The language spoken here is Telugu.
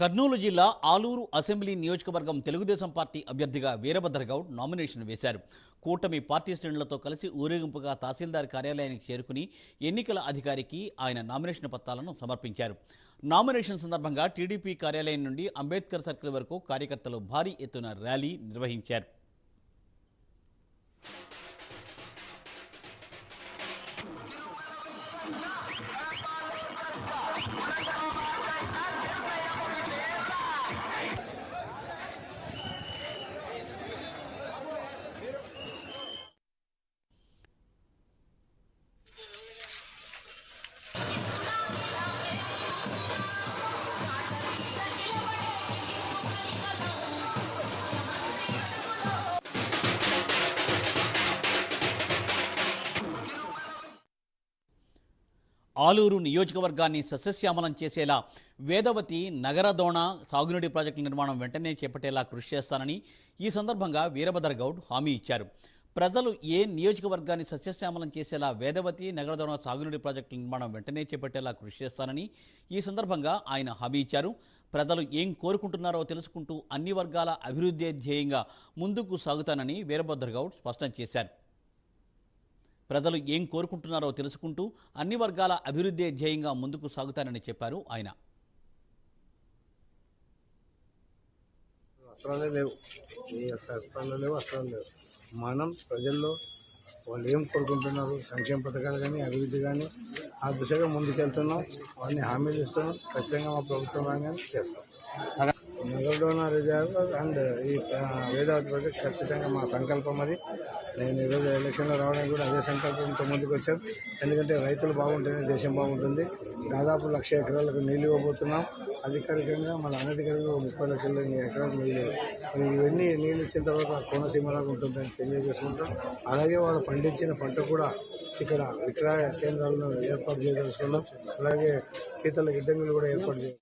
కర్నూలు జిల్లా ఆలూరు అసెంబ్లీ నియోజకవర్గం తెలుగుదేశం పార్టీ అభ్యర్థిగా వీరభద్ర గౌడ్ నామినేషన్ వేశారు. కూటమి పార్టీ శ్రేణులతో కలిసి ఊరేగింపుగా తహసీల్దార్ కార్యాలయానికి చేరుకుని ఎన్నికల అధికారికి ఆయన నామినేషన్ పత్రాలను సమర్పించారు. నామినేషన్ సందర్భంగా టీడీపీ కార్యాలయం నుండి అంబేద్కర్ సర్కిల్ వరకు కార్యకర్తలు భారీ ఎత్తున ర్యాలీ నిర్వహించారు. ఆలూరు నియోజకవర్గాన్ని సస్యశ్యామలం చేసేలా వేదవతి నగరదోణ సాగునీటి ప్రాజెక్టుల నిర్మాణం వెంటనే చేపట్టేలా కృషి చేస్తానని ఈ సందర్భంగా వీరభద్ర గౌడ్ హామీ ఇచ్చారు. ప్రజలు ఏ నియోజకవర్గాన్ని సస్యశ్యామలం చేసేలా వేదవతి నగరదోణ సాగునీటి ప్రాజెక్టుల నిర్మాణం వెంటనే చేపట్టేలా కృషి చేస్తానని ఈ సందర్భంగా ఆయన హామీ ఇచ్చారు. ప్రజలు ఏం కోరుకుంటున్నారో తెలుసుకుంటూ అన్ని వర్గాల అభివృద్ధి ధ్యేయంగా ముందుకు సాగుతానని వీరభద్ర గౌడ్ స్పష్టం చేశారు. ప్రజలు ఏం కోరుకుంటున్నారో తెలుసుకుంటూ అన్ని వర్గాల అభివృద్ధి ధ్యేయంగా ముందుకు సాగుతానని చెప్పారు ఆయన. వస్త్రాలే లేవు. ఏ వస్త్రాలు లేవు వస్త్రాలు లేవు. మనం ప్రజల్లో వాళ్ళు ఏం కోరుకుంటున్నారు? సంక్షేమ పథకాలు కానీ అభివృద్ధి కానీ ఆ దిశగా ముందుకెళ్తున్నాం. వాళ్ళని హామీలు ఇస్తున్నాం. ఖచ్చితంగా మా ప్రభుత్వం కానీ చేస్తాం. నగరడోనా రిజర్వ్ అండ్ ఈ వేదావతి ప్రాజెక్ట్ ఖచ్చితంగా మా సంకల్పం అది. నేను ఈరోజు ఎలక్షన్లో రావడానికి కూడా అదే సంకల్పంతో ముందుకు వచ్చాను. ఎందుకంటే రైతులు బాగుంటేనే దేశం బాగుంటుంది. దాదాపు లక్ష ఎకరాలకు నీళ్ళు ఇవ్వబోతున్నాం. అధికారికంగా మన అనధికారికంగా ముప్పై లక్షల ఎకరాలకు నీళ్ళు ఇవన్నీ నీళ్ళు ఇచ్చిన తర్వాత కోనసీమలాగా ఉంటుందని తెలియజేసుకుంటాం. అలాగే వాళ్ళు పండించిన పంట కూడా ఇక్కడ విక్రయ కేంద్రాలను ఏర్పాటు చేయదలుచుకున్నాం. అలాగే శీతల గిడ్డంగులు కూడా ఏర్పాటు చేయాలి